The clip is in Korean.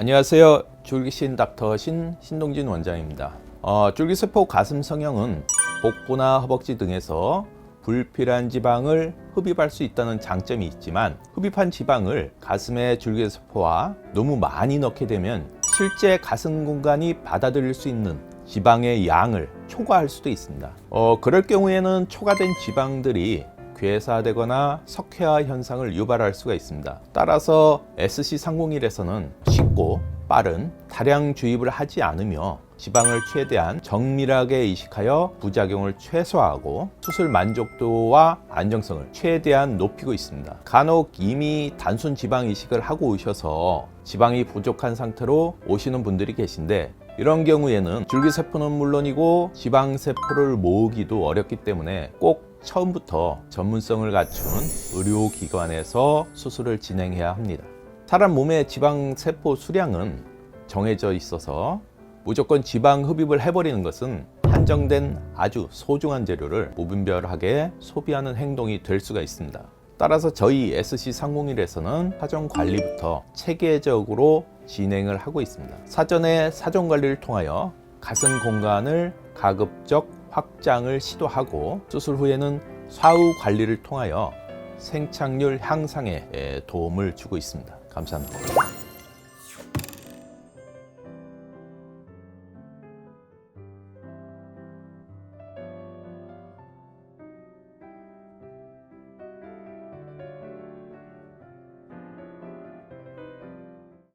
안녕하세요. 줄기신 닥터 신 신동진 원장입니다. 어, 줄기세포 가슴 성형은 복부나 허벅지 등에서 불필요한 지방을 흡입할 수 있다는 장점이 있지만 흡입한 지방을 가슴의 줄기세포와 너무 많이 넣게 되면 실제 가슴 공간이 받아들일 수 있는 지방의 양을 초과할 수도 있습니다. 어, 그럴 경우에는 초과된 지방들이 괴사되거나 석회화 현상을 유발할 수가 있습니다. 따라서 SC301에서는 쉽고 빠른 다량 주입을 하지 않으며 지방을 최대한 정밀하게 이식하여 부작용을 최소화하고 수술 만족도와 안정성을 최대한 높이고 있습니다. 간혹 이미 단순 지방 이식을 하고 오셔서 지방이 부족한 상태로 오시는 분들이 계신데 이런 경우에는 줄기세포는 물론이고 지방세포를 모으기도 어렵기 때문에 꼭 처음부터 전문성을 갖춘 의료기관에서 수술을 진행해야 합니다. 사람 몸의 지방세포 수량은 정해져 있어서 무조건 지방 흡입을 해버리는 것은 한정된 아주 소중한 재료를 무분별하게 소비하는 행동이 될 수가 있습니다. 따라서 저희 SC301에서는 사전 관리부터 체계적으로 진행을 하고 있습니다. 사전에 사전 관리를 통하여 가슴 공간을 가급적 확장을 시도하고 수술 후에는 사후 관리를 통하여 생착률 향상에 도움을 주고 있습니다. 감사합니다.